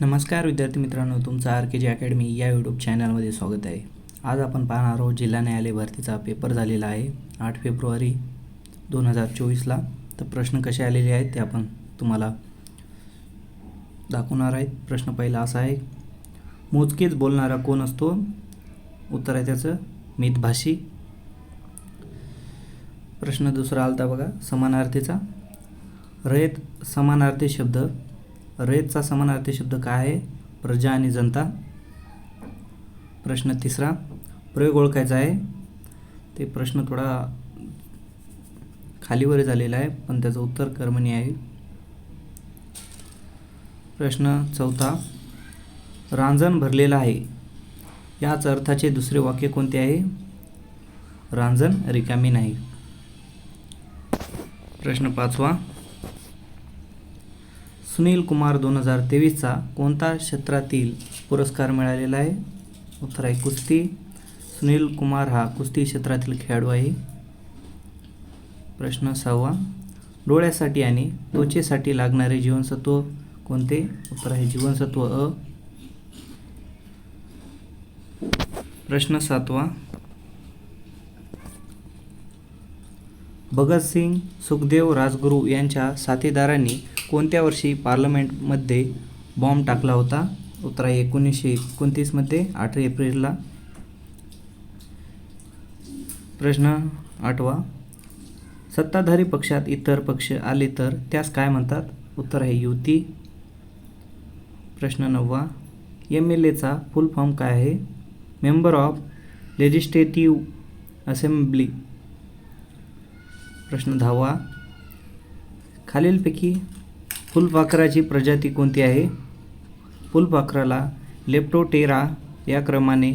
नमस्कार विद्यार्थी मित्रांनो तुमचं आर के जी अकॅडमी या यूट्यूब चॅनलमध्ये स्वागत आहे. आज आपण पाहणार आहोत जिल्हा न्यायालय भरतीचा पेपर झालेला आहे. आठ फेब्रुवारी दोन हजार चोवीसला. तर प्रश्न कसे आलेले आहेत ते आपण तुम्हाला दाखवणार आहेत. प्रश्न पहिला असा आहे मोजकेच बोलणारा कोण असतो? उत्तर आहे त्याचं मितभाषी प्रश्न दुसरा आलता बघा समानार्थीचा. रयत समानार्थी शब्द रयतचा समानार्थी शब्द काय आहे? प्रजा आणि जनता. प्रश्न तिसरा प्रयोग ओळखायचा आहे. ते प्रश्न थोडा खालीवर झालेला आहे पण त्याचं उत्तर कर्मणी आहे. प्रश्न चौथा रांजण भरलेला आहे. याच अर्थाचे दुसरे वाक्य कोणते आहे? रांजण रिकामी नाही. प्रश्न पाचवा सुनील कुमार दोन हजार तेवीसचा कोणता क्षेत्रातील पुरस्कार मिळालेला आहे? उत्तर आहे कुस्ती. सुनील कुमार हा कुस्ती क्षेत्रातील खेळाडू आहे. प्रश्न सहावा. डोळ्यासाठी आणि त्वचेसाठी लागणारे जीवनसत्व कोणते? उत्तर आहे जीवनसत्व अ. प्रश्न सातवा. भगतसिंग सुखदेव राजगुरू यांच्या साथीदारांनी कोणत्या वर्षी पार्लमेंटमध्ये बॉम्ब टाकला होता? उत्तर आहे एकोणीसशे एकोणतीसमध्ये आठ एप्रिलला. प्रश्न आठवा. सत्ताधारी पक्षात इतर पक्ष आले तर त्यास काय म्हणतात? उत्तर आहे युती. प्रश्न नववा. एम एल एचा फुल फॉर्म काय आहे? Member of legislative assembly. प्रश्न दहावा. खालीलपैकी फुलपाखराची प्रजाती कोणती आहे? फुलपाखराला लेप्टोटेरा या क्रमाने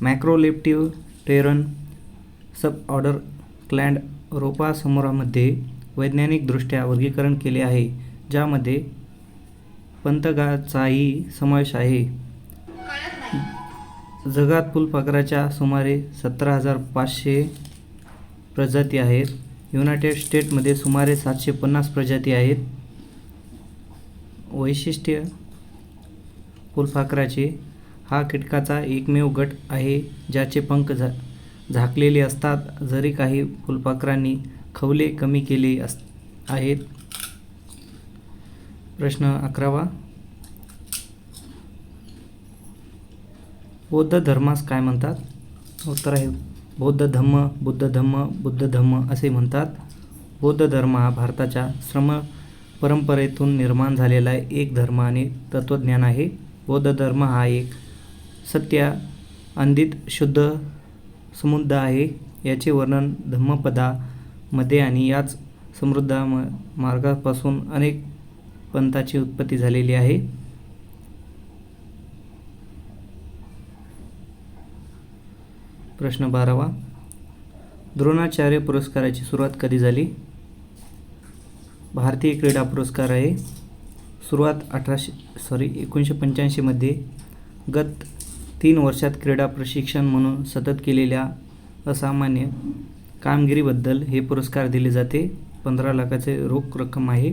मॅक्रोलेप्टिव्ह टेरन सब ऑर्डर क्लँड रोपासमूहामध्ये वैज्ञानिकदृष्ट्या वर्गीकरण केले आहे ज्यामध्ये पंतगाचाही समावेश आहे. जगात फुलपाखराच्या सुमारे सतरा हजार पाचशे प्रजाती आहेत. युनायटेड स्टेटमध्ये सुमारे सातशे पन्नास प्रजाती आहेत. वैशिष्ट्य फुलपाखराचे हा कीटकाचा एकमेव गट आहे ज्याचे पंख झा झाकलेले असतात जरी काही फुलपाखरांनी खवले कमी केले अस आहेत. प्रश्न अकरावा. बौद्ध धर्मास काय म्हणतात? उत्तर आहे बौद्ध धम्म बुद्ध धम्म बुद्ध धम्म असे म्हणतात. बौद्ध धर्म हा भारताच्या श्रम परंपरेतून निर्माण झालेला एक धर्म आणि तत्त्वज्ञान आहे. बौद्ध धर्म हा एक सत्य अंदित शुद्ध समुद्ध आहे. याचे वर्णन धम्मपदामध्ये आणि याच समृद्ध म मार्गापासून अनेक पंथाची उत्पत्ती झालेली आहे. प्रश्न बारावा. द्रोणाचार्य पुरस्काराची सुरुवात कधी झाली? भारतीय क्रीडा पुरस्कार आहे. सुरुवात अठराशे सॉरी एकोणीसशे पंच्याऐंशीमध्ये गत तीन वर्षात क्रीडा प्रशिक्षण म्हणून सतत केलेल्या असामान्य कामगिरीबद्दल हे पुरस्कार दिले जाते. पंधरा लाखाचे रोख रक्कम आहे.